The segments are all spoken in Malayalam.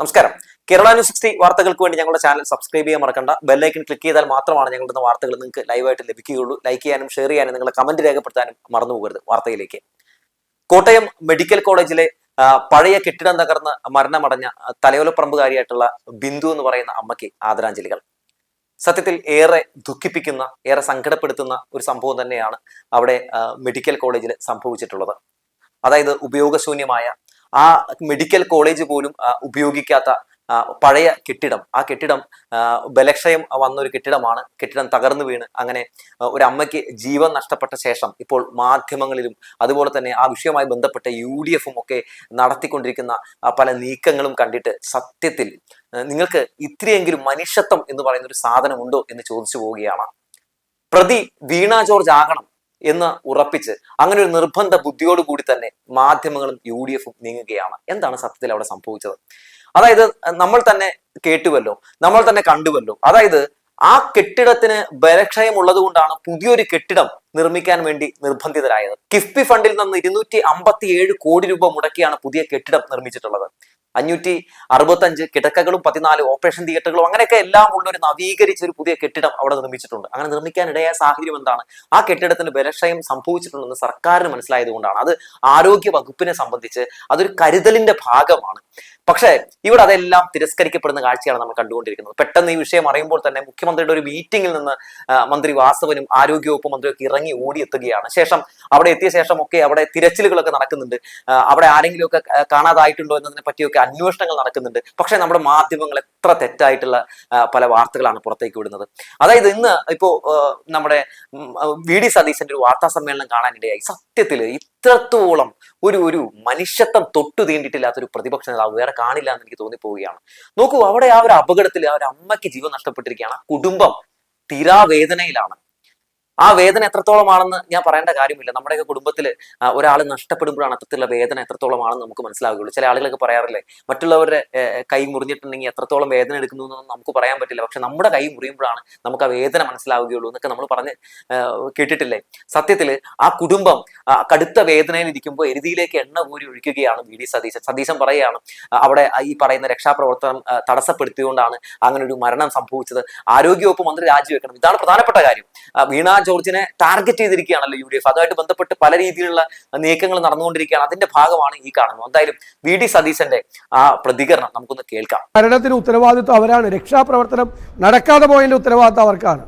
നമസ്കാരം. കേരള ന്യൂസ് സിക്സ്റ്റി വാർത്തകൾക്ക് വേണ്ടി ഞങ്ങളുടെ ചാനൽ സബ്സ്ക്രൈബ് ചെയ്യാൻ മറക്കണ്ട. ബെല്ലൈക്കൺ ക്ലിക്ക് ചെയ്താൽ മാത്രമാണ് ഞങ്ങളുടെ വാർത്തകൾ നിങ്ങൾക്ക് ലൈവായിട്ട് ലഭിക്കുകയുള്ളൂ. ലൈക്ക് ചെയ്യാനും ഷെയർ ചെയ്യാനും നിങ്ങളുടെ കമന്റ് രേഖപ്പെടുത്താനും മറന്നു പോകരുത് വാർത്തയിലേക്ക്. കോട്ടയം മെഡിക്കൽ കോളേജിലെ പഴയ കെട്ടിടം തകർന്ന് മരണമടഞ്ഞ തലയോലപ്പറമ്പുകാരിയായിട്ടുള്ള ബിന്ദു എന്ന് പറയുന്ന അമ്മയ്ക്ക് ആദരാഞ്ജലികൾ. സത്യത്തിൽ ഏറെ ദുഃഖിപ്പിക്കുന്ന ഏറെ സങ്കടപ്പെടുത്തുന്ന ഒരു സംഭവം തന്നെയാണ് അവിടെ മെഡിക്കൽ കോളേജിൽ സംഭവിച്ചിട്ടുള്ളത്. അതായത് ഉപയോഗശൂന്യമായ ആ മെഡിക്കൽ കോളേജ് പോലും ഉപയോഗിക്കാത്ത പഴയ കെട്ടിടം. ആ കെട്ടിടം ബലക്ഷയം വന്ന ഒരു കെട്ടിടമാണ്. കെട്ടിടം തകർന്നു വീണ് അങ്ങനെ ഒരു അമ്മയ്ക്ക് ജീവൻ നഷ്ടപ്പെട്ട ശേഷം ഇപ്പോൾ മാധ്യമങ്ങളിലും അതുപോലെ തന്നെ ആ വിഷയവുമായി ബന്ധപ്പെട്ട യു ഡി എഫും ഒക്കെ നടത്തിക്കൊണ്ടിരിക്കുന്ന പല നീക്കങ്ങളും കണ്ടിട്ട് സത്യത്തിൽ നിങ്ങൾക്ക് ഇത്രയെങ്കിലും മനുഷ്യത്വം എന്ന് പറയുന്ന ഒരു സാധനമുണ്ടോ എന്ന് ചോദിച്ചു പോവുകയാണ്. പ്രതി വീണ ജോർജ് ആകണം. എന്ന് ഉറപ്പിച്ച് അങ്ങനെ ഒരു നിർബന്ധ ബുദ്ധിയോട് കൂടി തന്നെ മാധ്യമങ്ങളും യു ഡി എഫും നീങ്ങുകയാണ്. എന്താണ് സത്യത്തിൽ അവിടെ സംഭവിച്ചത്? അതായത് നമ്മൾ തന്നെ കേട്ടുവല്ലോ നമ്മൾ തന്നെ കണ്ടുവല്ലോ. അതായത് ആ കെട്ടിടത്തിന് ബലക്ഷയം ഉള്ളത് കൊണ്ടാണ് പുതിയൊരു കെട്ടിടം നിർമ്മിക്കാൻ വേണ്ടി നിർബന്ധിതരായത്. കിഫ്ബി ഫണ്ടിൽ നിന്ന് ഇരുന്നൂറ്റി അമ്പത്തി ഏഴ് കോടി രൂപ മുടക്കിയാണ് പുതിയ കെട്ടിടം നിർമ്മിച്ചിട്ടുള്ളത്. അഞ്ഞൂറ്റി അറുപത്തഞ്ച് കിടക്കകളും പതിനാല് ഓപ്പറേഷൻ തിയേറ്ററുകളും അങ്ങനെയൊക്കെ എല്ലാം ഉള്ള ഒരു നവീകരിച്ച ഒരു പുതിയ കെട്ടിടം അവിടെ നിർമ്മിച്ചിട്ടുണ്ട്. അങ്ങനെ നിർമ്മിക്കാനിടയായ സാഹചര്യം എന്താണ്? ആ കെട്ടിടത്തിന്റെ ബലക്ഷയം സംഭവിച്ചിട്ടുണ്ടെന്ന് സർക്കാരിന് മനസ്സിലായത് കൊണ്ടാണ് അത് ആരോഗ്യ വകുപ്പിനെ സംബന്ധിച്ച് അതൊരു കരുതലിന്റെ ഭാഗമാണ്. പക്ഷേ ഇവിടെ അതെല്ലാം തിരസ്കരിക്കപ്പെടുന്ന കാഴ്ചയാണ് നമ്മൾ കണ്ടുകൊണ്ടിരിക്കുന്നത്. പെട്ടെന്ന് ഈ വിഷയം അറിയുമ്പോൾ തന്നെ മുഖ്യമന്ത്രിയുടെ ഒരു മീറ്റിംഗിൽ നിന്ന് മന്ത്രി വാസവനും ആരോഗ്യവകുപ്പ് മന്ത്രിയൊക്കെ ഇറങ്ങി ഓടിയെത്തുകയാണ്. ശേഷം അവിടെ എത്തിയ ശേഷം ഒക്കെ അവിടെ തിരച്ചിലുകളൊക്കെ നടക്കുന്നുണ്ട്. അവിടെ ആരെങ്കിലുമൊക്കെ കാണാതായിട്ടുണ്ടോ എന്നതിനെ പറ്റിയൊക്കെ അന്വേഷണങ്ങൾ നടക്കുന്നുണ്ട്. പക്ഷെ നമ്മുടെ മാധ്യമങ്ങൾ എത്ര തെറ്റായിട്ടുള്ള പല വാർത്തകളാണ് പുറത്തേക്ക് വിടുന്നത്. അതായത് ഇന്ന് ഇപ്പോ നമ്മുടെ വി ഡി സതീശന്റെ ഒരു വാർത്താ സമ്മേളനം കാണാനിടയായി. സത്യത്തിൽ ഇത്രത്തോളം ഒരു ഒരു മനുഷ്യത്വം തൊട്ടു തീണ്ടിട്ടില്ലാത്ത ഒരു പ്രതിപക്ഷ നേതാവ് വേറെ കാണില്ല എന്ന് എനിക്ക് തോന്നിപ്പോവുകയാണ്. നോക്കൂ അവിടെ ആ ഒരു അപകടത്തിൽ ആ ഒരു അമ്മയ്ക്ക് ജീവൻ നഷ്ടപ്പെട്ടിരിക്കുകയാണ്. ആ കുടുംബം തീരാവേദനയിലാണ്. ആ വേദന എത്രത്തോളമാണെന്ന് ഞാൻ പറയേണ്ട കാര്യമില്ല. നമ്മുടെയൊക്കെ കുടുംബത്തിൽ ഒരാൾ നഷ്ടപ്പെടുമ്പോഴാണ് അത്തരത്തിലുള്ള വേദന എത്രത്തോളമാണെന്ന് നമുക്ക് മനസ്സിലാവുകയുള്ളൂ. ചില ആളുകളൊക്കെ പറയാറില്ലേ മറ്റുള്ളവരുടെ കൈ മുറിഞ്ഞിട്ടുണ്ടെങ്കിൽ എത്രത്തോളം വേദന എടുക്കുന്നു എന്നൊന്നും നമുക്ക് പറയാൻ പറ്റില്ല. പക്ഷെ നമ്മുടെ കൈ മുറിയുമ്പോഴാണ് നമുക്ക് ആ വേദന മനസ്സിലാവുകയുള്ളൂ എന്നൊക്കെ നമ്മൾ പറഞ്ഞ് കേട്ടിട്ടില്ലേ? സത്യത്തിൽ ആ കുടുംബം കടുത്ത വേദനയിൽ ഇരിക്കുമ്പോൾ എരുതിയിലേക്ക് എണ്ണ കൂരി ഒഴിക്കുകയാണ് വി ഡി സതീശൻ. സതീശൻ പറയുകയാണ് അവിടെ ഈ പറയുന്ന രക്ഷാപ്രവർത്തനം തടസ്സപ്പെടുത്തിയുകൊണ്ടാണ് അങ്ങനെ ഒരു മരണം സംഭവിച്ചത്. ആരോഗ്യവകുപ്പ് മന്ത്രി രാജിവെക്കണം. ഇതാണ് പ്രധാനപ്പെട്ട കാര്യം. വീണ ജോർജിനെ ടാർഗറ്റ് ചെയ്തിരിക്കുകയാണല്ലോ യു ഡി എഫ് അതുമായിട്ട് ബന്ധപ്പെട്ട് പല രീതിയിലുള്ള നീക്കങ്ങൾ നടന്നുകൊണ്ടിരിക്കുകയാണ്. അതിന്റെ ഭാഗമാണ് ഈ കാണുന്നത്. എന്തായാലും വി ഡി സതീശന്റെ ആ പ്രതികരണം നമുക്കൊന്ന് കേൾക്കാം. ഭരണത്തിന് ഉത്തരവാദിത്വം അവരാണ്. രക്ഷാപ്രവർത്തനം നടക്കാതെ പോയതിന്റെ ഉത്തരവാദിത്വം അവർക്കാണ്.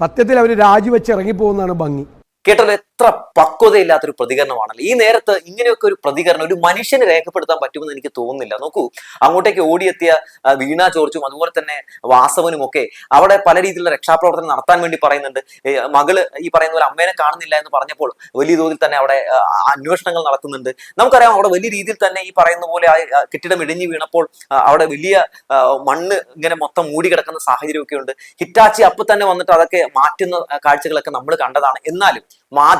സത്യത്തിൽ അവർ രാജിവെച്ച് ഇറങ്ങിപ്പോകുന്നതാണ് ഭംഗി. കേട്ടല്ലോ എത്ര പക്വതയില്ലാത്തൊരു പ്രതികരണമാണല്ലോ. ഈ നേരത്ത് ഇങ്ങനെയൊക്കെ ഒരു പ്രതികരണം ഒരു മനുഷ്യന് രേഖപ്പെടുത്താൻ പറ്റുമെന്ന് എനിക്ക് തോന്നുന്നില്ല. നോക്കൂ അങ്ങോട്ടേക്ക് ഓടിയെത്തിയ വീണ ജോർജും അതുപോലെ തന്നെ വാസവനും ഒക്കെ അവിടെ പല രീതിയിലുള്ള രക്ഷാപ്രവർത്തനം നടത്താൻ വേണ്ടി പറയുന്നുണ്ട്. മകൾ ഈ പറയുന്ന പോലെ അമ്മേനെ കാണുന്നില്ല എന്ന് പറഞ്ഞപ്പോൾ വലിയ തോതിൽ തന്നെ അവിടെ അന്വേഷണങ്ങൾ നടത്തുന്നുണ്ട്. നമുക്കറിയാം അവിടെ വലിയ രീതിയിൽ തന്നെ ഈ പറയുന്ന പോലെ ആ ആ കെട്ടിടം ഇടിഞ്ഞു വീണപ്പോൾ അവിടെ വലിയ മണ്ണ് ഇങ്ങനെ മൊത്തം മൂടി കിടക്കുന്ന സാഹചര്യമൊക്കെ ഉണ്ട്. ഹിറ്റാച്ചി അപ്പൊ തന്നെ വന്നിട്ട് അതൊക്കെ മാറ്റുന്ന കാഴ്ചകളൊക്കെ നമ്മൾ കണ്ടതാണ്. എന്നാലും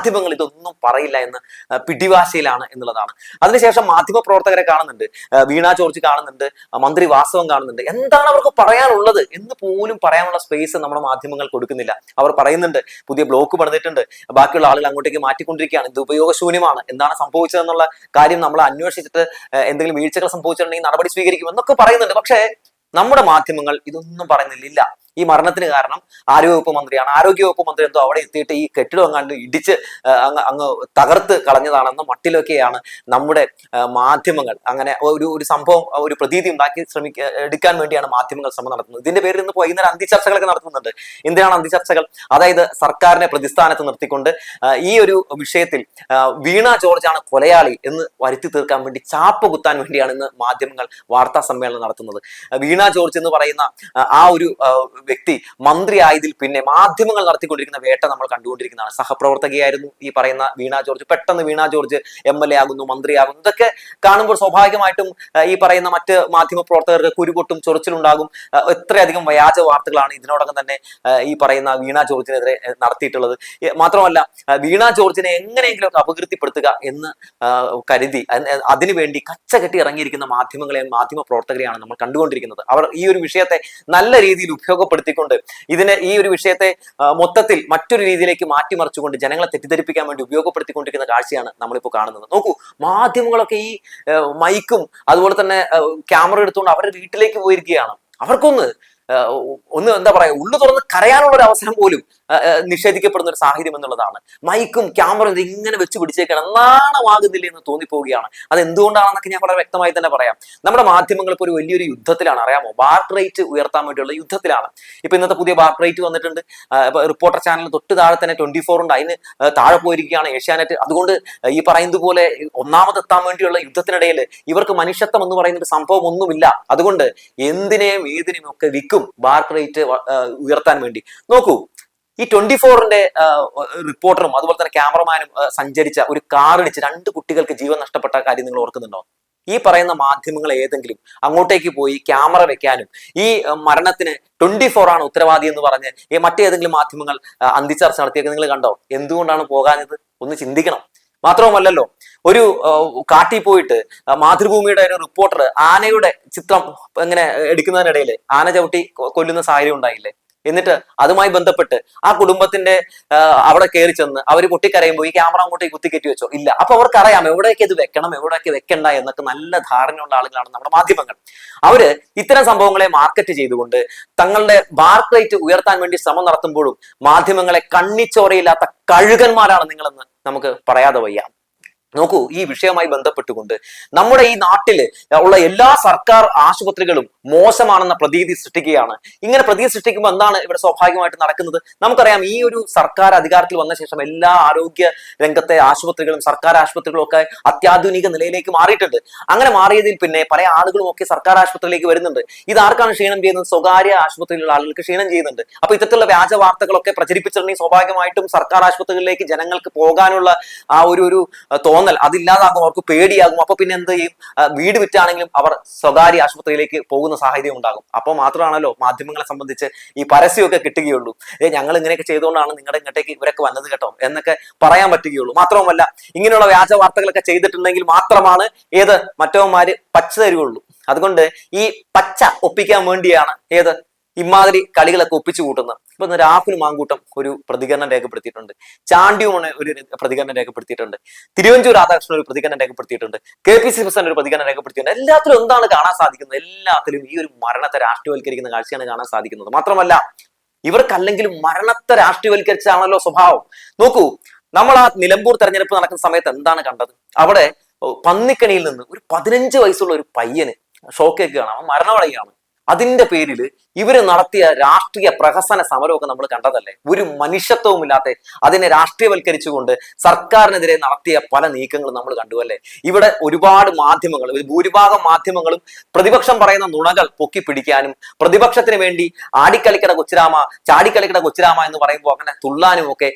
മാധ്യമങ്ങൾ ഇതൊന്നും പറയില്ല എന്ന് പിടിവാശയിലാണ് എന്നുള്ളതാണ്. അതിനുശേഷം മാധ്യമ പ്രവർത്തകരെ കാണുന്നുണ്ട്. വീണ ജോർജ് കാണുന്നുണ്ട്. മന്ത്രി വാസവം കാണുന്നുണ്ട്. എന്താണ് അവർക്ക് പറയാനുള്ളത് എന്ന് പോലും പറയാനുള്ള സ്പേസ് നമ്മുടെ മാധ്യമങ്ങൾ കൊടുക്കുന്നില്ല. അവർ പറയുന്നുണ്ട് പുതിയ ബ്ലോക്ക് പണിതിട്ടുണ്ട്. ബാക്കിയുള്ള ആളുകൾ അങ്ങോട്ടേക്ക് മാറ്റിക്കൊണ്ടിരിക്കുകയാണ്. ഇത് ഉപയോഗശൂന്യമാണ്. എന്താണ് സംഭവിച്ചതെന്നുള്ള കാര്യം നമ്മൾ അന്വേഷിച്ചിട്ട് എന്തെങ്കിലും വീഴ്ചകൾ സംഭവിച്ചിട്ടുണ്ടെങ്കിൽ നടപടി സ്വീകരിക്കും എന്നൊക്കെ പറയുന്നുണ്ട്. പക്ഷേ നമ്മുടെ മാധ്യമങ്ങൾ ഇതൊന്നും പറയുന്നില്ല. ഈ മരണത്തിന് കാരണം ആരോഗ്യവകുപ്പ് മന്ത്രിയാണ്. ആരോഗ്യവകുപ്പ് മന്ത്രി എന്തോ അവിടെ എത്തിയിട്ട് ഈ കെട്ടിടം അങ്ങാണ്ട് ഇടിച്ച് അങ്ങ് അങ്ങ് തകർത്ത് കളഞ്ഞതാണെന്ന് മട്ടിലൊക്കെയാണ് നമ്മുടെ മാധ്യമങ്ങൾ അങ്ങനെ ഒരു ഒരു സംഭവം ഒരു പ്രതീതി ഉണ്ടാക്കി ശ്രമിക്ക എടുക്കാൻ വേണ്ടിയാണ് മാധ്യമങ്ങൾ ശ്രമം നടത്തുന്നത്. ഇതിന്റെ പേരിൽ ഇന്ന് വൈകുന്നേരം അന്തിചർച്ചകളൊക്കെ നടത്തുന്നുണ്ട്. എന്തിനാണ് അന്തിചർച്ചകൾ? അതായത് സർക്കാരിനെ പ്രതിസ്ഥാനത്ത് നിർത്തിക്കൊണ്ട് ഈ ഒരു വിഷയത്തിൽ വീണ ജോർജാണ് കൊലയാളി എന്ന് വരുത്തി തീർക്കാൻ വേണ്ടി ചാപ്പ് കുത്താൻ വേണ്ടിയാണ് ഇന്ന് മാധ്യമങ്ങൾ വാർത്താ സമ്മേളനം നടത്തുന്നത്. വീണ ജോർജ് എന്ന് പറയുന്ന ആ, ഒരു വ്യക്തി മന്ത്രിയായതിൽ പിന്നെ മാധ്യമങ്ങൾ നടത്തിക്കൊണ്ടിരിക്കുന്ന വേട്ട നമ്മൾ കണ്ടുകൊണ്ടിരിക്കുന്നതാണ്. സഹപ്രവർത്തകയായിരുന്നു ഈ പറയുന്ന വീണ ജോർജ്. പെട്ടെന്ന് Veena George M L A ആകുന്നു മന്ത്രിയാകുന്നു. ഇതൊക്കെ കാണുമ്പോൾ സ്വാഭാവികമായിട്ടും ഈ പറയുന്ന മറ്റ് മാധ്യമ പ്രവർത്തകർക്ക് കുരുപൊട്ടും ചൊറിച്ചിലുണ്ടാകും എത്രയധികം വ്യാജ വാർത്തകളാണ് ഇതിനോടകം തന്നെ ഈ പറയുന്ന വീണ ജോർജിനെതിരെ നടത്തിയിട്ടുള്ളത്. മാത്രമല്ല വീണ ജോർജിനെ എങ്ങനെയെങ്കിലുമൊക്കെ അപകീർത്തിപ്പെടുത്തുക എന്ന് കരുതി അതിനുവേണ്ടി കച്ച കെട്ടി ഇറങ്ങിയിരിക്കുന്ന മാധ്യമങ്ങളെയും മാധ്യമ പ്രവർത്തകരെയാണ് നമ്മൾ കണ്ടുകൊണ്ടിരിക്കുന്നത്. അവർ ഈ ഒരു വിഷയത്തെ നല്ല രീതിയിൽ ഉപയോഗപ്പെടുത്തി ഉപയോഗപ്പെടുത്തിക്കൊണ്ട് ഇതിനെ ഈ ഒരു വിഷയത്തെ മൊത്തത്തിൽ മറ്റൊരു രീതിയിലേക്ക് മാറ്റിമറിച്ചുകൊണ്ട് ജനങ്ങളെ തെറ്റിദ്ധരിപ്പിക്കാൻ വേണ്ടി ഉപയോഗപ്പെടുത്തിക്കൊണ്ടിരിക്കുന്ന കാഴ്ചയാണ് നമ്മളിപ്പോൾ കാണുന്നത്. നോക്കൂ മാധ്യമങ്ങളൊക്കെ ഈ മൈക്കും അതുപോലെ തന്നെ ക്യാമറ എടുത്തുകൊണ്ട് അവരുടെ വീട്ടിലേക്ക് പോയിരിക്കുകയാണ്. അവർക്കൊന്ന് ഒന്ന് എന്താ പറയാ ഉള്ളു തുറന്ന് കരയാനുള്ള ഒരു അവസരം പോലും നിഷേധിക്കപ്പെടുന്ന ഒരു സാഹചര്യം എന്നുള്ളതാണ്. മൈക്കും ക്യാമറയും ഇങ്ങനെ വെച്ച് പിടിച്ചേക്കാണ്. നാണമാകുന്നില്ല എന്ന് തോന്നിപ്പോവുകയാണ്. അത് എന്തുകൊണ്ടാണെന്നൊക്കെ ഞാൻ വളരെ വ്യക്തമായി തന്നെ പറയാം. നമ്മുടെ മാധ്യമങ്ങൾ ഇപ്പോൾ ഒരു വലിയൊരു യുദ്ധത്തിലാണ്. അറിയാമോ? ബാർക്ക് റേറ്റ് ഉയർത്താൻ വേണ്ടിയുള്ള യുദ്ധത്തിലാണ്. ഇപ്പൊ ഇന്നത്തെ പുതിയ ബാർക്ക് റേറ്റ് വന്നിട്ടുണ്ട്. റിപ്പോർട്ടർ ചാനൽ തൊട്ട് താഴെ തന്നെ ട്വന്റി ഫോർ ഉണ്ട്. അതിന് താഴെ പോയിരിക്കുകയാണ് ഏഷ്യാനെറ്റ്. അതുകൊണ്ട് ഈ പറയുന്നത് പോലെ ഒന്നാമതെത്താൻ വേണ്ടിയുള്ള യുദ്ധത്തിനിടയിൽ ഇവർക്ക് മനുഷ്യത്വം എന്ന് പറയുന്ന ഒരു സംഭവം ഒന്നുമില്ല. അതുകൊണ്ട് എന്തിനേയും ഏതിനെയും ഒക്കെ വിൽക്കും ബാർക്ക് റേറ്റ് ഉയർത്താൻ വേണ്ടി. നോക്കൂ ഈ ട്വന്റി ഫോറിന്റെ റിപ്പോർട്ടറും അതുപോലെ തന്നെ ക്യാമറമാനും സഞ്ചരിച്ച ഒരു കാറിടിച്ച് രണ്ട് കുട്ടികൾക്ക് ജീവൻ നഷ്ടപ്പെട്ട കാര്യം നിങ്ങൾ ഓർക്കുന്നുണ്ടോ? ഈ പറയുന്ന മാധ്യമങ്ങൾ ഏതെങ്കിലും അങ്ങോട്ടേക്ക് പോയി ക്യാമറ വെക്കാനും ഈ മരണത്തിന് ട്വന്റി ഫോർ ആണ് ഉത്തരവാദി എന്ന് പറഞ്ഞ് ഈ മറ്റേതെങ്കിലും മാധ്യമങ്ങൾ അന്തിച്ചർച്ച നടത്തിയൊക്കെ നിങ്ങൾ കണ്ടോ? എന്തുകൊണ്ടാണ് പോകാഞ്ഞത്? ഒന്ന് ചിന്തിക്കണം. മാത്രവുമല്ലല്ലോ ഒരു കാട്ടിൽ പോയിട്ട് മാതൃഭൂമിയുടെ ഒരു റിപ്പോർട്ടർ ആനയുടെ ചിത്രം ഇങ്ങനെ എടുക്കുന്നതിനിടയിൽ ആന ചവിട്ടി കൊല്ലുന്ന സാഹചര്യം ഉണ്ടായില്ലേ? എന്നിട്ട് അതുമായി ബന്ധപ്പെട്ട് ആ കുടുംബത്തിന്റെ അവിടെ കയറി ചെന്ന് അവർ പൊട്ടിക്കരയുമ്പോൾ ഈ ക്യാമറ അങ്ങോട്ടേക്ക് കുത്തിക്കയറ്റി വെച്ചോ? ഇല്ല. അപ്പൊ അവർക്ക് അറിയാം എവിടെയൊക്കെ ഇത് വെക്കണം എവിടെയൊക്കെ വെക്കണ്ട എന്നൊക്കെ നല്ല ധാരണയുള്ള ആളുകളാണ് നമ്മുടെ മാധ്യമങ്ങൾ. അവർ ഇത്തരം സംഭവങ്ങളെ മാർക്കറ്റ് ചെയ്തുകൊണ്ട് തങ്ങളുടെ മാർക്ക് റേറ്റ് ഉയർത്താൻ വേണ്ടി ശ്രമം നടത്തുമ്പോഴും മാധ്യമങ്ങളെ കണ്ണിച്ചോരയില്ലാത്ത കഴുകന്മാരാണ് നിങ്ങളെന്ന് നമുക്ക് പറയാതെ വയ്യ. നോക്കൂ ഈ വിഷയവുമായി ബന്ധപ്പെട്ടുകൊണ്ട് നമ്മുടെ ഈ നാട്ടിൽ ഉള്ള എല്ലാ സർക്കാർ ആശുപത്രികളും മോശമാണെന്ന പ്രതീതി സൃഷ്ടിക്കുകയാണ്. ഇങ്ങനെ പ്രതീതി സൃഷ്ടിക്കുമ്പോൾ എന്താണ് ഇവിടെ സ്വാഭാവികമായിട്ട് നടക്കുന്നത്? നമുക്കറിയാം ഈ ഒരു സർക്കാർ അധികാരത്തിൽ വന്ന ശേഷം എല്ലാ ആരോഗ്യ രംഗത്തെ ആശുപത്രികളും സർക്കാർ ആശുപത്രികളും ഒക്കെ അത്യാധുനിക നിലയിലേക്ക് മാറിയിട്ടുണ്ട്. അങ്ങനെ മാറിയതിൽ പിന്നെ പല ആളുകളും ഒക്കെ സർക്കാർ ആശുപത്രിയിലേക്ക് വരുന്നുണ്ട്. ഇത് ആർക്കാണ് ക്ഷീണം ചെയ്യുന്നത്? സ്വകാര്യ ആശുപത്രിയിലുള്ള ആളുകൾക്ക് ക്ഷീണം ചെയ്യുന്നുണ്ട്. അപ്പൊ ഇത്തരത്തിലുള്ള വ്യാജ വാർത്തകളൊക്കെ പ്രചരിപ്പിച്ചിട്ടുണ്ടെങ്കിൽ സ്വാഭാവികമായിട്ടും സർക്കാർ ആശുപത്രികളിലേക്ക് ജനങ്ങൾക്ക് പോകാനുള്ള ആ ഒരു ഒരു അഹ് തോന്നൽ അതില്ലാതാകും അവർക്ക് പേടിയാകും. അപ്പൊ പിന്നെ എന്ത് ചെയ്യും? വീട് വിറ്റാണെങ്കിലും അവർ സ്വകാര്യ ആശുപത്രിയിലേക്ക് പോകുന്ന സാഹചര്യം ഉണ്ടാകും. അപ്പോൾ മാത്രമാണല്ലോ മാധ്യമങ്ങളെ സംബന്ധിച്ച് ഈ പരസ്യമൊക്കെ കിട്ടുകയുള്ളൂ. ഏ ഞങ്ങൾ ഇങ്ങനെയൊക്കെ ചെയ്തുകൊണ്ടാണ് നിങ്ങളുടെ ഇങ്ങോട്ടേക്ക് ഇവരൊക്കെ വന്നത് കേട്ടോ എന്നൊക്കെ പറയാൻ പറ്റുകയുള്ളൂ. മാത്രവുമല്ല ഇങ്ങനെയുള്ള വ്യാജ വാർത്തകളൊക്കെ ചെയ്തിട്ടുണ്ടെങ്കിൽ മാത്രമാണ് ഏത് മറ്റവന്മാര് പച്ച തരുകയുള്ളൂ. അതുകൊണ്ട് ഈ പച്ച ഒപ്പിക്കാൻ വേണ്ടിയാണ് ഏത് ഇമാതിരി കളികളൊക്കെ ഒപ്പിച്ചു കൂട്ടുന്നത്. ഇപ്പൊ രാഹുൽ മാങ്കൂട്ടം ഒരു പ്രതികരണം രേഖപ്പെടുത്തിയിട്ടുണ്ട്. ചാണ്ടിയുമാണ് ഒരു പ്രതികരണം രേഖപ്പെടുത്തിയിട്ടുണ്ട്. തിരുവഞ്ചൂർ രാധാകൃഷ്ണൻ ഒരു പ്രതികരണം രേഖപ്പെടുത്തിയിട്ടുണ്ട്. കെ പി സി പ്രസിഡന്റ് ഒരു പ്രതികരണം രേഖപ്പെടുത്തിയിട്ടുണ്ട്. എല്ലാത്തിലും എന്താണ് കാണാൻ സാധിക്കുന്നത്? എല്ലാത്തിലും ഈ ഒരു മരണത്തെ രാഷ്ട്രീയവൽക്കരിക്കുന്ന കാഴ്ചയാണ് കാണാൻ സാധിക്കുന്നത്. മാത്രമല്ല ഇവർക്കല്ലെങ്കിലും മരണത്തെ രാഷ്ട്രീയവൽക്കരിച്ചാണല്ലോ സ്വഭാവം. നോക്കൂ നമ്മൾ ആ നിലമ്പൂർ തെരഞ്ഞെടുപ്പ് നടക്കുന്ന സമയത്ത് എന്താണ് കണ്ടത്? അവിടെ പന്നിക്കണിയിൽ നിന്ന് ഒരു പതിനഞ്ച് വയസ്സുള്ള ഒരു പയ്യന് ഷോക്കേക്കാണ് അവൻ മരണമടയുകയാണ്. അതിന്റെ പേരിൽ ഇവർ നടത്തിയ രാഷ്ട്രീയ പ്രഹസന സമരമൊക്കെ നമ്മൾ കണ്ടതല്ലേ? ഒരു മനുഷ്യത്വവും ഇല്ലാത്ത അതിനെ രാഷ്ട്രീയവൽക്കരിച്ചുകൊണ്ട് സർക്കാരിനെതിരെ നടത്തിയ പല നീക്കങ്ങളും നമ്മൾ കണ്ടു അല്ലേ? ഇവിടെ ഒരുപാട് മാധ്യമങ്ങൾ ഭൂരിഭാഗം മാധ്യമങ്ങളും പ്രതിപക്ഷം പറയുന്ന നുണകൾ പൊക്കി പിടിക്കാനും പ്രതിപക്ഷത്തിന് വേണ്ടി ആടിക്കളിക്കട കൊച്ചിരാമ ചാടിക്കളിക്കട കൊച്ചിരാമ എന്ന് പറയുമ്പോൾ അങ്ങനെ തുള്ളാനും ഒക്കെ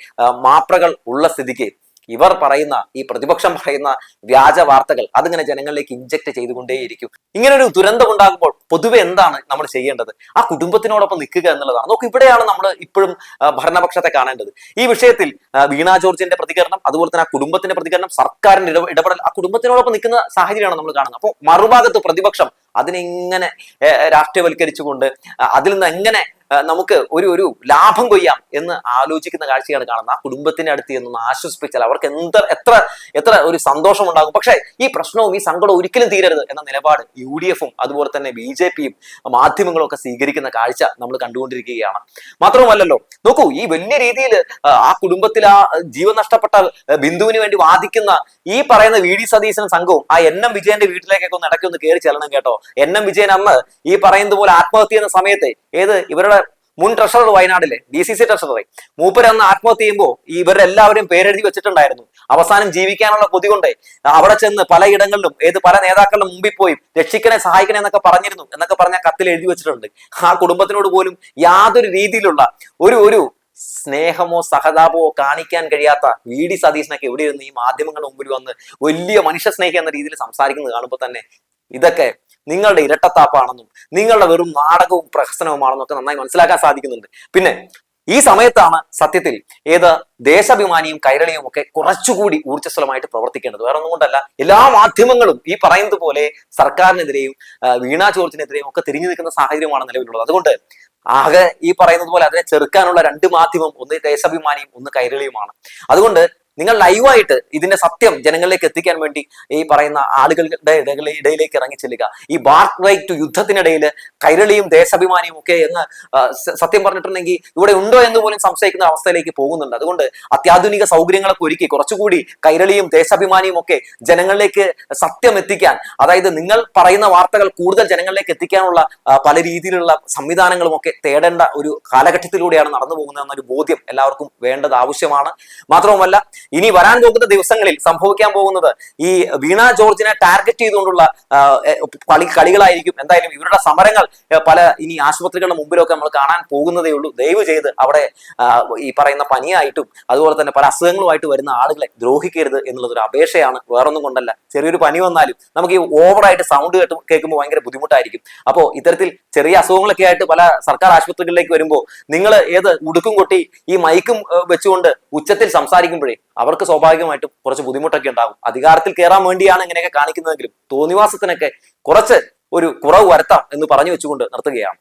മാപ്രകൾ ഉള്ള സ്ഥിതിക്ക് ഇവർ പറയുന്ന ഈ പ്രതിപക്ഷം പറയുന്ന വ്യാജ വാർത്തകൾ അതിങ്ങനെ ജനങ്ങളിലേക്ക് ഇഞ്ചക്ട് ചെയ്തുകൊണ്ടേയിരിക്കും. ഇങ്ങനെ ഒരു ദുരന്തം ഉണ്ടാകുമ്പോൾ പൊതുവെ എന്താണ് നമ്മൾ ചെയ്യേണ്ടത്? ആ കുടുംബത്തിനോടൊപ്പം നിൽക്കുക എന്നുള്ളതാണ്. നോക്കൂ ഇവിടെയാണ് നമ്മൾ ഇപ്പോഴും ഭരണപക്ഷത്തെ കാണേണ്ടത്. ഈ വിഷയത്തിൽ വീണ ജോർജിന്റെ പ്രതികരണം അതുപോലെ തന്നെ ആ കുടുംബത്തിന്റെ പ്രതികരണം സർക്കാരിന്റെ ഇടപെടൽ ആ കുടുംബത്തിനോടൊപ്പം നിൽക്കുന്ന സാഹചര്യമാണ് നമ്മൾ കാണുന്നത്. അപ്പോൾ മറുഭാഗത്ത് പ്രതിപക്ഷം അതിനെങ്ങനെ രാഷ്ട്രീയവൽക്കരിച്ചുകൊണ്ട് അതിൽ നിന്ന് എങ്ങനെ നമുക്ക് ഒരു ഒരു ലാഭം കൊയ്യാം എന്ന് ആലോചിക്കുന്ന കാഴ്ചയാണ് കാണുന്നത്. ആ കുടുംബത്തിന്റെ അടുത്ത് എന്നൊന്ന് ആശ്വസിപ്പിച്ചാൽ അവർക്ക് എന്ത് എത്ര എത്ര ഒരു സന്തോഷം ഉണ്ടാകും പക്ഷേ ഈ പ്രശ്നവും ഈ സങ്കടവും ഒരിക്കലും തീരരുത് എന്ന നിലപാട് യു ഡി എഫും അതുപോലെ തന്നെ ബി ജെ പിയും മാധ്യമങ്ങളും ഒക്കെ സ്വീകരിക്കുന്ന കാഴ്ച നമ്മൾ കണ്ടുകൊണ്ടിരിക്കുകയാണ്. മാത്രവുമല്ലല്ലോ നോക്കൂ ഈ വലിയ രീതിയിൽ ആ കുടുംബത്തിൽ ആ ജീവൻ നഷ്ടപ്പെട്ട ബിന്ദുവിന് വേണ്ടി വാദിക്കുന്ന ഈ പറയുന്ന വി ഡി സതീശനും സംഘവും ആ എൻ എം വിജയന്റെ വീട്ടിലേക്കൊക്കെ ഒന്ന് ഇടയ്ക്ക് ഒന്ന് കയറി ചെല്ലണം കേട്ടോ. എൻ എം വിജയൻ അമ്മ ഈ പറയുന്നത് പോലെ ആത്മഹത്യ ചെയ്യുന്ന സമയത്ത് ഏത് ഇവരുടെ മുൻ ട്രഷറർ വയനാട്ടിലെ ഡി സി സി ട്രഷററി മൂപ്പര് അന്ന് ആത്മഹത്യ ചെയ്യുമ്പോൾ ഇവരുടെ എല്ലാവരെയും പേരെഴുതി വെച്ചിട്ടുണ്ടായിരുന്നു. അവസാനം ജീവിക്കാനുള്ള കൊതി കൊണ്ട് അവിടെ ചെന്ന് പലയിടങ്ങളിലും ഏത് പല നേതാക്കളുടെ മുമ്പിൽ പോയി രക്ഷിക്കണേ സഹായിക്കണേ എന്നൊക്കെ പറഞ്ഞിരുന്നു. എന്നൊക്കെ പറഞ്ഞ കത്തിൽ എഴുതി വെച്ചിട്ടുണ്ട്. ആ കുടുംബത്തിനോട് പോലും യാതൊരു രീതിയിലുള്ള ഒരു ഒരു സ്നേഹമോ സഹതാപമോ കാണിക്കാൻ കഴിയാത്ത വി ഡി സതീശനൊക്കെ എവിടെ ഇരുന്ന് ഈ മാധ്യമങ്ങളുടെ മുമ്പിൽ വന്ന് വലിയ മനുഷ്യ സ്നേഹി എന്ന രീതിയിൽ സംസാരിക്കുന്നത് കാണുമ്പോൾ തന്നെ ഇതൊക്കെ നിങ്ങളുടെ ഇരട്ടത്താപ്പാണെന്നും നിങ്ങളുടെ വെറും നാടകവും പ്രഹസനവുമാണെന്നും ഒക്കെ നന്നായി മനസ്സിലാക്കാൻ സാധിക്കുന്നുണ്ട്. പിന്നെ ഈ സമയത്താണ് സത്യത്തിൽ ഏത് ദേശാഭിമാനിയും കൈരളിയും ഒക്കെ കുറച്ചുകൂടി ഊർജസ്വലമായിട്ട് പ്രവർത്തിക്കേണ്ടത്. വേറെ ഒന്നും കൊണ്ടല്ല. എല്ലാ മാധ്യമങ്ങളും ഈ പറയുന്നത് പോലെ സർക്കാരിനെതിരെയും വീണാ ജോർജിനെതിരെയും ഒക്കെ തിരിഞ്ഞു നിൽക്കുന്ന സാഹചര്യമാണ് നിലവിലുള്ളത്. അതുകൊണ്ട് ആകെ ഈ പറയുന്നത് പോലെ അതിനെ ചെറുക്കാനുള്ള രണ്ട് മാധ്യമം ഒന്ന് ദേശാഭിമാനിയും ഒന്ന് കൈരളിയുമാണ്. അതുകൊണ്ട് നിങ്ങൾ ലൈവായിട്ട് ഇതിന്റെ സത്യം ജനങ്ങളിലേക്ക് എത്തിക്കാൻ വേണ്ടി ഈ പറയുന്ന ആളുകളുടെ ഇടയിലേക്ക് ഇറങ്ങി ചെല്ലുക. ഈ ബാർക്ക് റൈറ്റ് ടു യുദ്ധത്തിനിടയിൽ കൈരളിയും ദേശാഭിമാനിയും ഒക്കെ എന്ന് സത്യം പറഞ്ഞിട്ടുണ്ടെങ്കിൽ ഇവിടെ ഉണ്ടോ എന്ന് പോലും സംശയിക്കുന്ന അവസ്ഥയിലേക്ക് പോകുന്നുണ്ട്. അതുകൊണ്ട് അത്യാധുനിക സൗകര്യങ്ങളൊക്കെ ഒരുക്കി കുറച്ചുകൂടി കൈരളിയും ദേശാഭിമാനിയും ഒക്കെ ജനങ്ങളിലേക്ക് സത്യം എത്തിക്കാൻ അതായത് നിങ്ങൾ പറയുന്ന വാർത്തകൾ കൂടുതൽ ജനങ്ങളിലേക്ക് എത്തിക്കാനുള്ള പല രീതിയിലുള്ള സംവിധാനങ്ങളും ഒക്കെ തേടേണ്ട ഒരു കാലഘട്ടത്തിലൂടെയാണ് നടന്നു പോകുന്നത് എന്നൊരു ബോധ്യം എല്ലാവർക്കും വേണ്ടത് ആവശ്യമാണ്. മാത്രവുമല്ല ഇനി വരാൻ പോകുന്ന ദിവസങ്ങളിൽ സംഭവിക്കാൻ പോകുന്നത് ഈ വീണ ജോർജിനെ ടാർഗറ്റ് ചെയ്തുകൊണ്ടുള്ള കളി കളികളായിരിക്കും. എന്തായാലും ഇവരുടെ സമരങ്ങൾ പല ഇനി ആശുപത്രികളുടെ മുമ്പിലൊക്കെ നമ്മൾ കാണാൻ പോകുന്നതേ ഉള്ളൂ. ദയവ് ചെയ്ത് അവിടെ ഈ പറയുന്ന പനിയായിട്ടും അതുപോലെ തന്നെ പല അസുഖങ്ങളുമായിട്ട് വരുന്ന ആളുകളെ ദ്രോഹിക്കരുത് എന്നുള്ളതൊരു അപേക്ഷയാണ്. വേറൊന്നും കൊണ്ടല്ല. ചെറിയൊരു പനി വന്നാലും നമുക്ക് ഈ ഓവറായിട്ട് സൗണ്ട് കേട്ട് കേൾക്കുമ്പോൾ ഭയങ്കര ബുദ്ധിമുട്ടായിരിക്കും. അപ്പോൾ ഇത്തരത്തിൽ ചെറിയ അസുഖങ്ങളൊക്കെ ആയിട്ട് പല സർക്കാർ ആശുപത്രികളിലേക്ക് വരുമ്പോൾ നിങ്ങൾ ഏത് ഉടുക്കും കൊട്ടി ഈ മൈക്കും വെച്ചുകൊണ്ട് ഉച്ചത്തിൽ സംസാരിക്കുമ്പോഴേ അവർക്ക് സ്വാഭാവികമായിട്ടും കുറച്ച് ബുദ്ധിമുട്ടൊക്കെ ഉണ്ടാകും. അധികാരത്തിൽ കയറാൻ വേണ്ടിയാണ് ഇങ്ങനെയൊക്കെ കാണിക്കുന്നതെങ്കിലും തോന്നിവാസത്തിനൊക്കെ കുറച്ച് ഒരു കുറവ് വരുത്താം എന്ന് പറഞ്ഞു വെച്ചുകൊണ്ട് നിർത്തുകയാണ്.